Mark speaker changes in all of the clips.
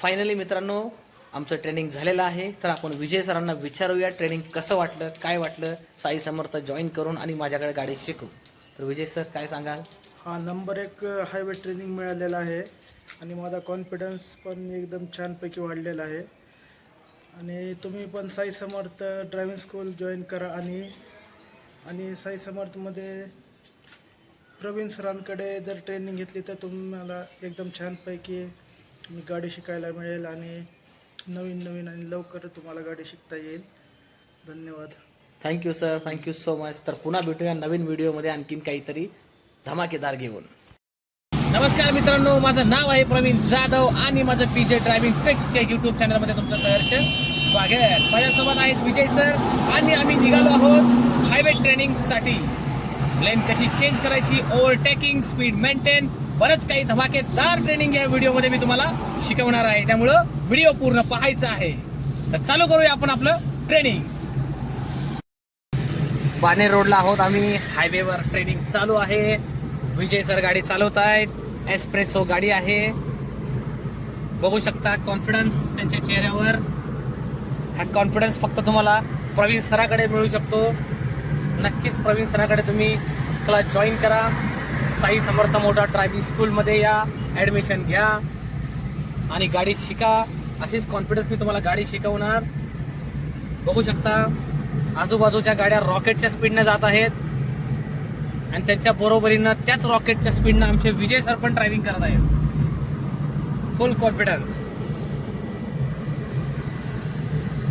Speaker 1: Finally मित्रांनो आमचं training झालेलं आहे. तर आपण विजय सरांना विचारूया ट्रेनिंग कसं वाटलं काय वाटलं? साई समर्थ जॉईन करून आणि माझ्याकडे गाडी शिकू तर विजय सर काय सांगाल?
Speaker 2: हा नंबर एक हायवे ट्रेनिंग मिळालेला आहे. आणि माझा कॉन्फिडन्स पण एकदम छानपैकी वाढलेला आहे. आणि तुम्ही पण Sai Samarth driving school join करा आणि आणि साई समर्थमध्ये प्रवीण सरांकडे जर ट्रेनिंग घेतली तर तुम्हाला एकदम छानपैकी तुम्ही गाडी शिकायला मिळेल आणि नवीन नवीन आणि लवकर तुम्हाला गाडी शिकता येईल. धन्यवाद.
Speaker 1: Thank you sir thank you so much तर पुन्हा भेटूया नवीन व्हिडिओमध्ये आणखीन काहीतरी धमाकेदार घेऊन. नमस्कार मित्रांनो माझं नाव आहे प्रवीण जाधव आणि माझं पी जे ड्रायव्हिंग ट्रिक्स या युट्यूब चॅनलमध्ये तुमचं सहर्ष स्वागत. माझ्यासोबत आहेत विजय सर आणि आम्ही निघालो आहोत हायवे ट्रेनिंगसाठी लेन कशी चेंज करायची? ओव्हरटेकिंग स्पीड मेंटेन बरंच काही धमाकेदार ट्रेनिंग या व्हिडिओमध्ये मी तुम्हाला शिकवणार आहे. त्यामुळं व्हिडिओ पूर्ण पाहायचा आहे. तर चालू करूया आपण आपलं ट्रेनिंग बाणे रोडला आहोत आम्ही. हायवेवर ट्रेनिंग चालू आहे. विजय सर गाडी चालवत आहेत एस्प्रेसो गाडी आहे. बघू शकता कॉन्फिडन्स त्यांच्या चेहऱ्यावर. हा कॉन्फिडन्स फक्त तुम्हाला प्रवीण सराकडे मिळू शकतो. नक्कीच प्रवीण सराकडे तुम्ही क्लास जॉईन करा. साई समर्थ मोठा ड्रायव्हिंग स्कूलमध्ये या. ॲडमिशन घ्या. आणि गाडी शिका. अशीच कॉन्फिडन्सने तुम्हाला गाडी शिकवणार. बघू शकता आजूबाजूच्या गाड्या रॉकेटच्या स्पीडनं जात आहेत. आणि त्यांच्या बरोबरीनं त्याच रॉकेटच्या स्पीडनं आमचे विजय सर पण ड्रायव्हिंग करत आहेत. फुल कॉन्फिडन्स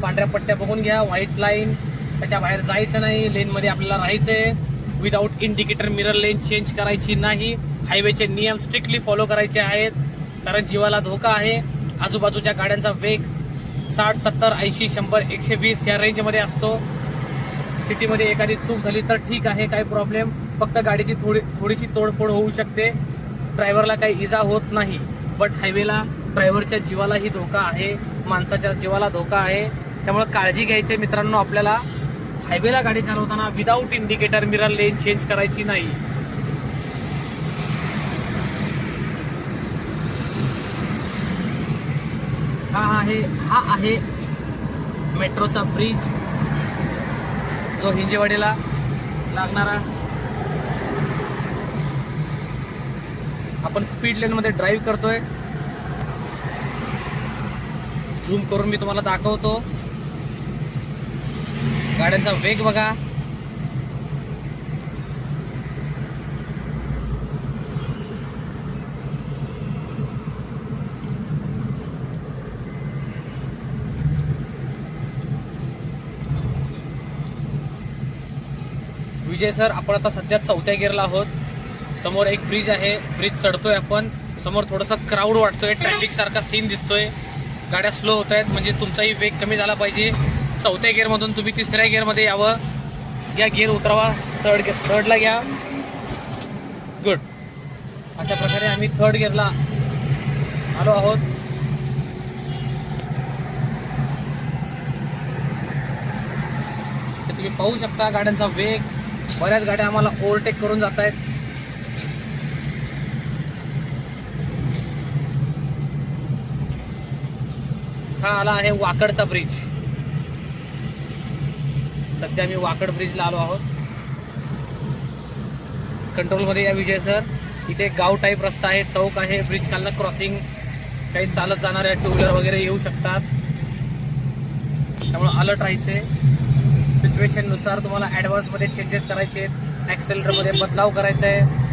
Speaker 1: पांढऱ्या पट्ट्या बघून घ्या व्हाईट लाईन त्याच्या बाहेर जायचं नाही लेनमध्ये आपल्याला राहायचंय. Without indicator mirror lane change करायची नाही. हायवेचे नियम स्ट्रिक्टली फॉलो करायचे आहेत. कारण जीवाला धोका आहे. आजूबाजूच्या गाड्यांचा वेग साठ सत्तर ऐंशी शंभर एकशे वीस या रेंजमध्ये असतो. सिटीमध्ये एखादी चूक झाली तर ठीक आहे काही प्रॉब्लेम फक्त गाडीची थोडी थोडीशी तोडफोड होऊ शकते. ड्रायव्हरला काही इजा होत नाही. बट हायवेला ड्रायव्हरच्या जीवालाही धोका आहे. माणसाच्या जीवाला धोका आहे. त्यामुळे काळजी घ्यायची मित्रांनो आपल्याला. हायवेला गाडी चालवताना without indicator mirror lane change करायची नाही. हा आहे हा आहे मेट्रोचा ब्रिज जो हिंजेवाडीला लागणारा. आपण स्पीड लेन मध्ये ड्राईव्ह करतोय. झूम करून मी तुम्हाला दाखवतो. गाड्यांचा वेग बघा. विजय सर आपण आता सध्या चौथ्या गिअरला आहोत. समोर एक ब्रिज आहे. ब्रिज चढतोय आपण. समोर थोडंसं क्राऊड वाटतोय. ट्रॅफिक सारखा सीन दिसतोय. गाड्या स्लो होत आहेत. म्हणजे तुमचाही वेग कमी झाला पाहिजे. चौथ्या गिअरमधून तुम्ही तिसऱ्या गिअरमध्ये यावं. या गिअर उतरावा. थर्ड गिअर थर्डला घ्या. गुड अशा प्रकारे आम्ही थर्ड गिअरला आलो आहोत. तुम्ही पाहू शकता गाड्यांचा वेग. बऱ्याच गाड्या आम्हाला ओव्हरटेक करून जात आहेत. हा आला आहे वाकडचा ब्रिज सध्या आम्ही वाकड ब्रिजला आलो आहोत. कंट्रोलमध्ये या विजय सर इथे गाव टाईप रस्ता आहे चौक आहे ब्रिज खालनं क्रॉसिंग काही चालत जाणाऱ्या टू व्हीलर वगैरे येऊ शकतात. त्यामुळे अलर्ट राहायचे. सिच्युएशननुसार तुम्हाला ॲडव्हान्समध्ये चेंजेस करायचे आहेत. ॲक्सेलरमध्ये बदलाव करायचा आहे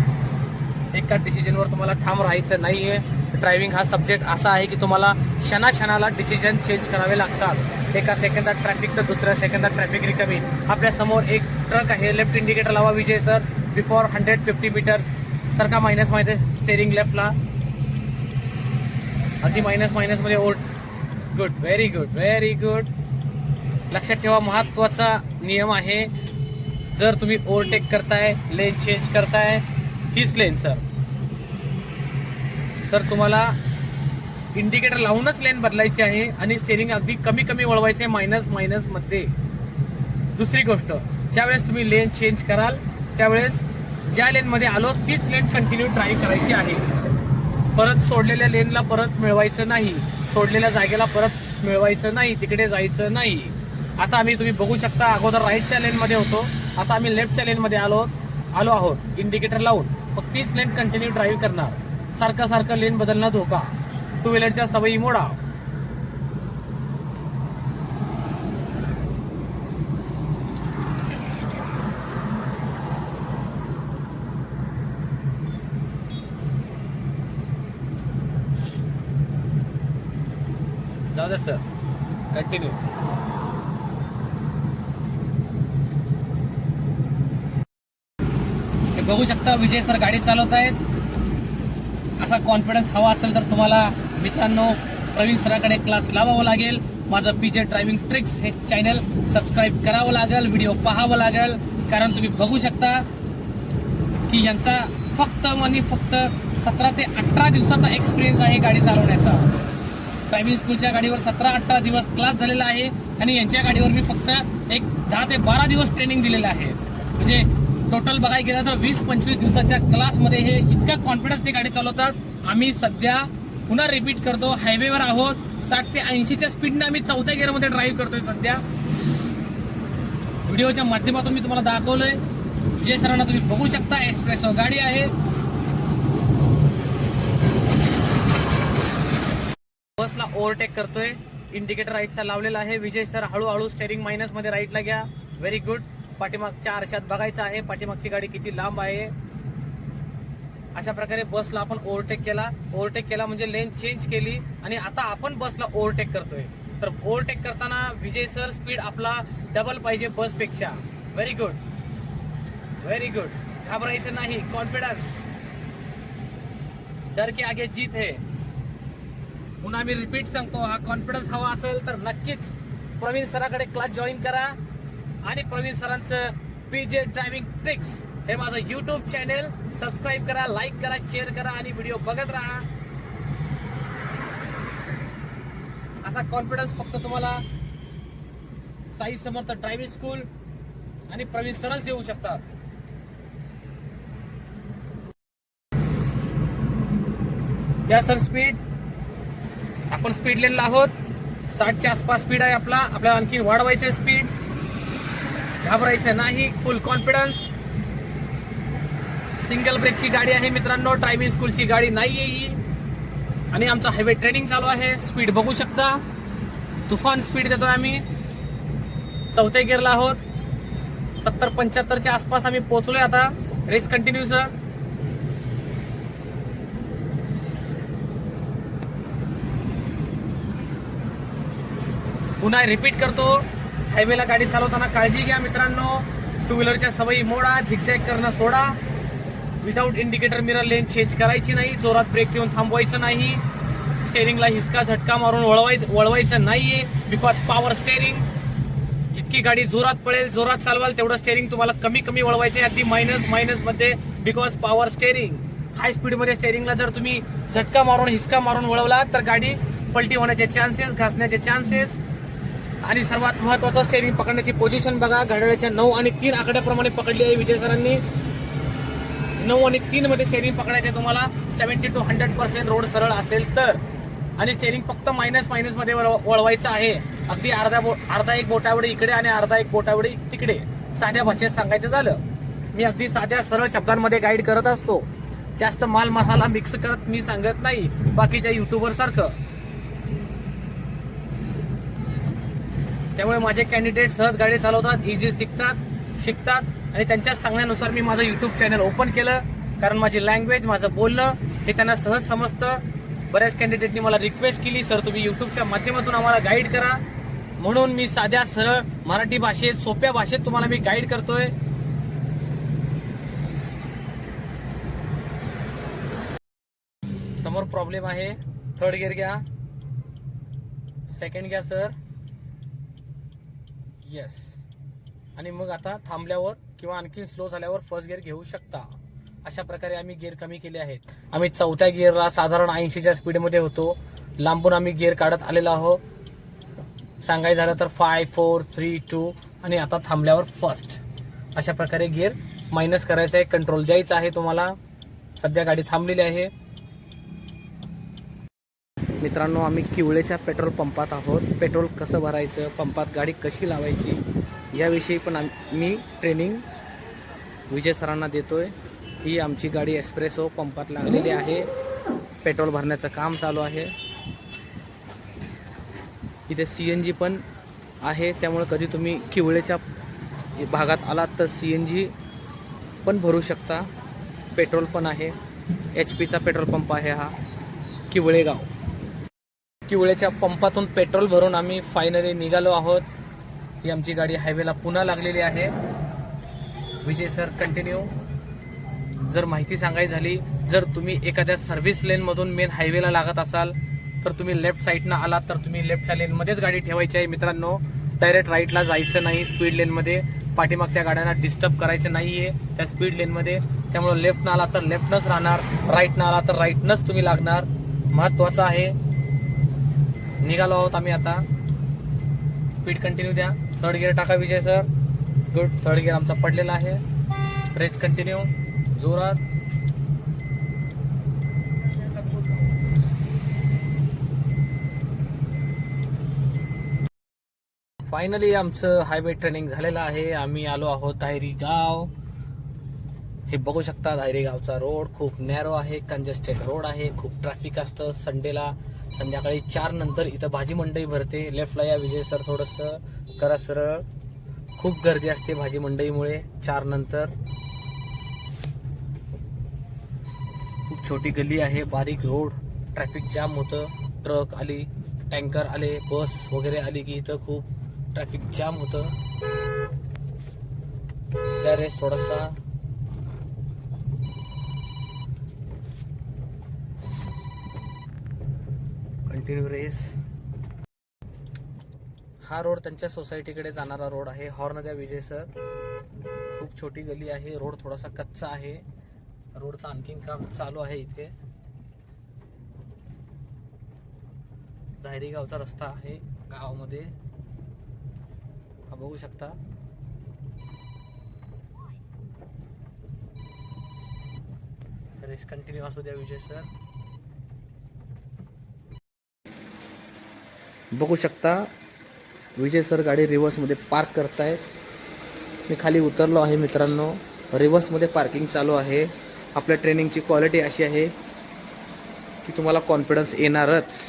Speaker 1: एका डिसिजनवर तुम्हाला ठाम राहायचं नाही आहे ड्रायव्हिंग हा सब्जेक्ट असा आहे की तुम्हाला क्षणाक्षणाला डिसिजन चेंज करावे लागतात. एका सेकंदात ट्रॅफिक तर दुसऱ्या सेकंदात ट्रॅफिक रिकमी आपल्यासमोर एक ट्रक आहे. लेफ्ट इंडिकेटर लावा Vijay sir before hundred fifty metres सारखा मायनस माहिती स्टेरिंग लेफ्टला अगदी minus मायनसमध्ये old good very good very good लक्षात ठेवा महत्त्वाचा नियम आहे. जर तुम्ही ओव्हरटेक करताय लेन चेंज करताय हीच लेन सर. तर तुम्हाला इंडिकेटर लावूनच लेन बदलायची आहे आणि स्टेरिंग अगदी कमी कमी वळवायचे मायनस मायनसमध्ये. दुसरी गोष्ट ज्यावेळेस तुम्ही लेन चेंज कराल त्यावेळेस ज्या लेनमध्ये आलो तीच लेन कंटिन्यू ड्राईव्ह करायची आहे. परत सोडलेल्या लेनला परत मिळवायचं नाही. सोडलेल्या जागेला परत मिळवायचं नाही तिकडे जायचं नाही. आता आम्ही तुम्ही बघू शकता अगोदर राईटच्या लेनमध्ये होतो. आता आम्ही लेफ्टच्या लेनमध्ये आलो आलो आहोत इंडिकेटर लावून. मग तीच लेन कंटिन्यू ड्राईव्ह करणार. सारखा सारखा लेन बदलणं धोका. टू व्हीलरच्या सवयी मोडा. जाऊ दे सर कंटिन्यू बघू शकता विजय सर गाडी चालवत आहेत असा कॉन्फिडन्स हवा असेल तर तुम्हाला मित्रांनो प्रवीण सराकडे क्लास लावावं लागेल. माझं पीजे ड्रायव्हिंग ट्रिक्स हे चॅनल सबस्क्राईब करावं लागेल व्हिडिओ पाहावं लागेल. कारण तुम्ही बघू शकता की यांचा फक्त आणि फक्त सतरा ते अठरा दिवसाचा एक्सपिरियन्स आहे गाडी चालवण्याचा. ड्रायव्हिंग स्कूलच्या गाडीवर सतरा अठरा दिवस क्लास झालेला आहे. आणि यांच्या गाडीवर मी फक्त एक दहा ते बारा दिवस ट्रेनिंग दिलेलं आहे. म्हणजे टोटल बघायला गेलं तर वीस पंचवीस दिवसाच्या क्लासमध्ये हे इतक्या कॉन्फिडन्सने गाडी चालवतात. आम्ही सध्या पुन्हा रिपीट करतो. हायवेवर आहोत. साठ ते ऐंशीच्या स्पीडने आम्ही चौथ्या गिअरमध्ये ड्राईव्ह करतोय सध्या. व्हिडिओच्या माध्यमातून मी तुम्हाला दाखवलंय. विजय सरांना तुम्ही बघू शकता एक्सप्रेसो गाडी आहे. बसला ओव्हरटेक करतोय. इंडिकेटर राईटचा लावलेला आहे. विजय सर हळूहळू स्टेरिंग मायनसमध्ये राईटला घ्या. व्हेरी गुड पाठीमागच्या आरशात बघायचं आहे. पाठीमागची गाडी किती लांब आहे. अशा प्रकारे बसला आपण ओव्हरटेक केला. ओव्हरटेक केला म्हणजे लेन चेंज केली आणि आता आपण बसला ओव्हरटेक करतोय. तर ओव्हरटेक करताना विजय सर स्पीड आपला डबल पाहिजे बसपेक्षा व्हेरी गुड व्हेरी गुड घाबरायचं नाही. कॉन्फिडन्स डर के आगे जीत है. पुन्हा मी रिपीट सांगतो हा कॉन्फिडन्स हवा असेल तर नक्कीच प्रवीण सराकडे क्लास जॉईन करा. आणि प्रवीण सरांचं पीजे ड्रायव्हिंग ट्रिक्स हे माझं युट्यूब चॅनेल सबस्क्राईब करा लाईक करा शेअर करा आणि व्हिडिओ बघत राहा. असा कॉन्फिडन्स फक्त तुम्हाला साई समर्थ ड्रायव्हिंग स्कूल आणि प्रवीण सरच देऊ शकतात. द्या सर स्पीड आपण स्पीड लेनला आहोत. साठच्या आसपास स्पीड आहे आपला. आपल्याला आणखी वाढवायचं स्पीड घाबरायचं नाही. फुल कॉन्फिडन्स सिंगल ब्रेकची गाडी आहे मित्रांनो. ड्रायव्हिंग स्कूलची गाडी नाही आहे ही. आणि आमचा हायवे ट्रेनिंग चालू आहे. स्पीड बघू शकता. तुफान स्पीड देतो आम्ही. चौथ्या गिअरला आहोत. सत्तर पंच्याहत्तरच्या आसपास आम्ही पोहोचलोय आता. रेस कंटिन्यू सर पुन्हा रिपीट करतो. हायवेला गाडी चालवताना काळजी घ्या मित्रांनो. टू व्हीलरच्या सवयी मोडा झिकझॅक करणं सोडा. Without indicator mirror lane change करायची नाही. जोरात ब्रेक घेऊन थांबवायचं नाही. स्टेअरिंगला हिसका झटका मारून वळवायचं वळवायचं नाहीये. बिकॉज पॉवर स्टेअरिंग जितकी गाडी जोरात पळेल जोरात चालवाल तेवढं स्टेअरिंग तुम्हाला कमी कमी वळवायचं आहे. अगदी मायनस मायनसमध्ये. बिकॉज पॉवर स्टेअरिंग हाय स्पीडमध्ये स्टेअरिंगला जर तुम्ही झटका मारून हिसका मारून वळवला तर गाडी पलटी होण्याचे चान्सेस घासण्याचे चान्सेस आणि सर्वात महत्वाचं स्टेरिंग पकडण्याची पोझिशन बघा. घड्याळाच्या नऊ आणि तीन आकड्याप्रमाणे पकडली आहे विजय सरांनी नऊ आणि तीन मध्ये स्टेरिंग पकडायचे तुम्हाला. Seventy to hundred percent road सरळ असेल तर. आणि स्टेरिंग फक्त मायनस मायनसमध्ये वळ- वळवायचं आहे. अगदी अर्धा बो अर्धा एक बोटावडे इकडे आणि अर्धा एक बोटावडे तिकडे. साध्या भाषेत सांगायचं झालं. मी अगदी साध्या सरळ शब्दांमध्ये गाईड करत असतो. जास्त माल मसाला मिक्स करत मी सांगत नाही. बाकीच्या युट्यूबर सारखं. त्यामुळे माझे कॅन्डिडेट सहज गाडी चालवतात इझी शिकतात शिकतात. आणि त्यांच्या सांगण्यानुसार मी माझं युट्यूब चॅनल ओपन केलं. कारण माझी लँग्वेज माझं बोलणं हे त्यांना सहज समजतं. बऱ्याच कॅन्डिडेटनी मला रिक्वेस्ट केली सर तुम्ही युट्यूबच्या माध्यमातून आम्हाला गाईड करा. म्हणून मी साध्या सरळ मराठी भाषेत सोप्या भाषेत तुम्हाला मी गाईड करतोय. समोर प्रॉब्लेम आहे. थर्ड गिअर घ्या. सेकंड घ्या सर येस आणि मग आता थांबल्यावर किंवा आणखी स्लो झाल्यावर फर्स्ट गिअर घेऊ शकता. अशा प्रकारे आम्ही गिअर कमी केले आहेत. आम्ही चौथ्या गिअरला साधारण ऐंशीच्या स्पीडमध्ये होतो. लांबून आम्ही गिअर काढत आलेलो आहोत. सांगायचं झालं तर फाय फोर थ्री टू आणि आता थांबल्यावर फर्स्ट अशा प्रकारे गिअर मायनस करायचं आहे. कंट्रोल द्यायचा आहे तुम्हाला. सध्या गाडी थांबलेली आहे. मित्रांनो आम्ही किवळेच्या पेट्रोल पंपात आहोत. पेट्रोल कसं भरायचं पंपात गाडी कशी लावायची याविषयी पण आम- मी ट्रेनिंग विजय सरांना देतो आहे ही आमची गाडी एक्सप्रेसो पंपात लागलेली आहे. पेट्रोल भरण्याचं काम चालू आहे. इथे सी एन जी पण आहे. त्यामुळे कधी तुम्ही किवळेच्या भागात आलात तर सी एन जी पण भरू शकता. पेट्रोल पण आहे. एच पीचा पेट्रोल पंप आहे हा. किवळेगाव. किवळ्याच्या किवळेच्या पंपातून पेट्रोल भरून आम्ही फायनली निघालो आहोत. ही आमची गाडी हायवेला पुन्हा लागलेली आहे. विजय सर कंटिन्यू जर माहिती सांगायची झाली जर तुम्ही एखाद्या सर्व्हिस लेनमधून मेन हायवेला लागत असाल तर तुम्ही लेफ्ट साईडनं आलात तर तुम्ही लेफ्टच्या लेनमध्येच गाडी ठेवायची आहे. मित्रांनो डायरेक्ट राईटला जायचं नाही स्पीड लेनमध्ये पाठीमागच्या गाड्यांना डिस्टर्ब करायचं नाही आहे त्या स्पीड लेनमध्ये त्यामुळे लेफ्टनं आला तर लेफ्टनंच राहणार राईटनं आला तर राईटनंच तुम्ही लागणार. महत्त्वाचं आहे निघालो आहोत आम्ही आता. स्पीड कंटिन्यू द्या. थर्ड गिअर टाका Vijay sir good third gear आमचा पडलेला आहे. प्रेस कंटिन्यू जोरात. फायनली आमचं हायवे ट्रेनिंग झालेलं आहे. आम्ही आलो आहोत धायरी गाव हे बघू शकता धायरी गावचा रोड खूप नॅरो आहे. कंजेस्टेड रोड आहे. खूप ट्रॅफिक असतं. संडेला संध्याकाळी चार नंतर इथं भाजी मंडई भरते. लेफ्टला या विजय सर थोडंसं करा सरळ. खूप गर्दी असते भाजी मंडईमुळे चार नंतर. खूप छोटी गल्ली आहे बारीक रोड ट्रॅफिक जाम होतं. ट्रक आली टँकर आले बस वगैरे आली की इथं खूप ट्रॅफिक जाम होतं. त्या रेस थोडासा कंटिन्यू रेस हा रोड त्यांच्या सोसायटीकडे जाणारा रोड आहे. हॉर्न द्या विजय सर खूप छोटी गली आहे. रोड थोडासा कच्चा आहे. रोडचं आणखीन काम चालू आहे इथे. धायरी गावचा रस्ता आहे गावामध्ये. हा बघू शकता. रेस कंटिन्यू असू द्या विजय सर बघू शकता विजय सर गाडी रिव्हर्समध्ये पार्क करतायत. मी खाली उतरलो आहे मित्रांनो. रिव्हर्समध्ये पार्किंग चालू आहे. आपल्या ट्रेनिंगची क्वालिटी अशी आहे की तुम्हाला कॉन्फिडन्स येणारच.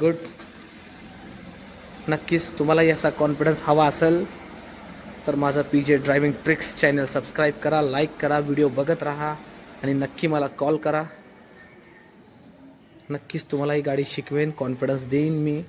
Speaker 1: गुड नक्कीच तुम्हाला याचा कॉन्फिडन्स हवा असेल तर माझा P J driving tricks channel subscribe करा लाईक करा व्हिडिओ बघत राहा आणि नक्की मला कॉल करा. नक्कीच तुम्हाला ही गाडी शिकवेन कॉन्फिडन्स देईन मी.